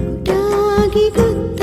గుట్టాగి గుత్త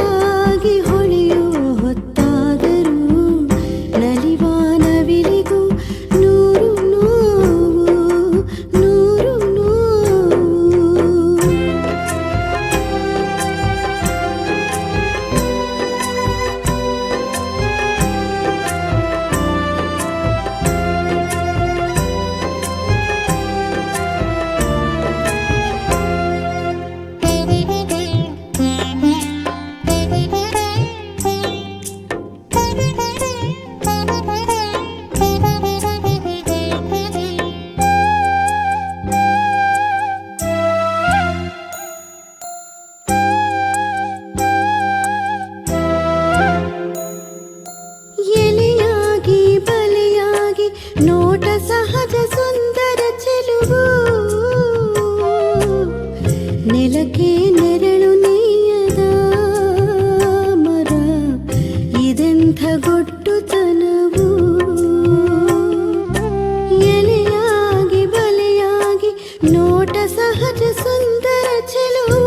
నూట సహజ సుందర చెలువు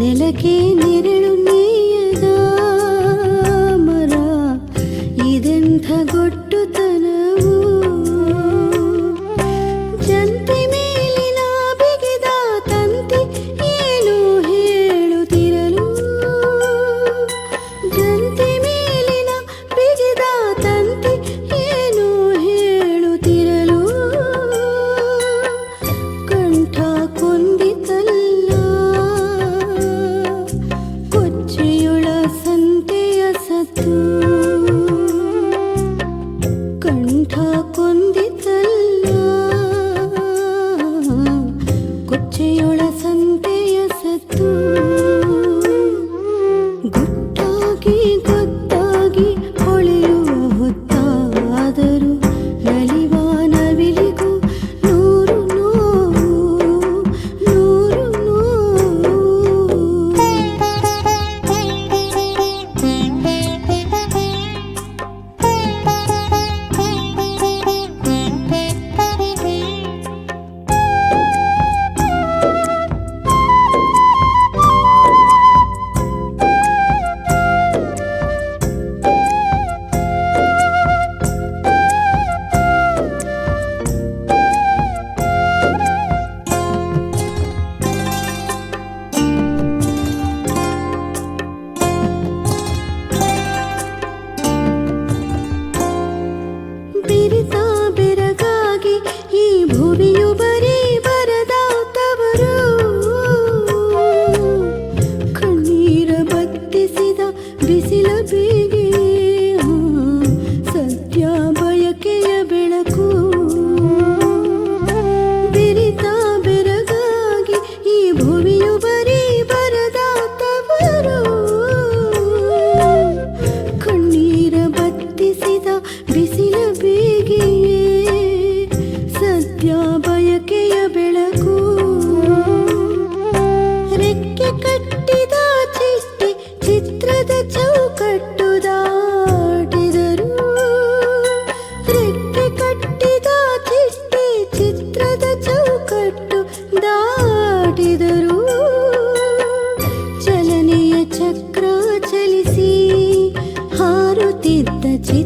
నెలకి నిరడు నీయదామరా ఇదెంత గొట్టుతనవు to you.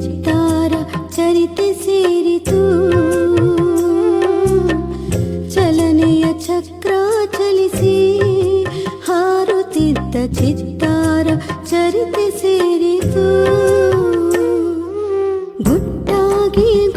ಚಿತ್ತಾರ ಚರಿತೆ ಸೇರಿತು. ಚಲನೆಯ ಚಕ್ರ ಚಲಿಸಿ ಹಾರುತ್ತಿದ್ದ ಚಿತ್ತಾರ ಚರಿತೆ ಸೇರಿತು. ಗುಟ್ಟಾಗಿ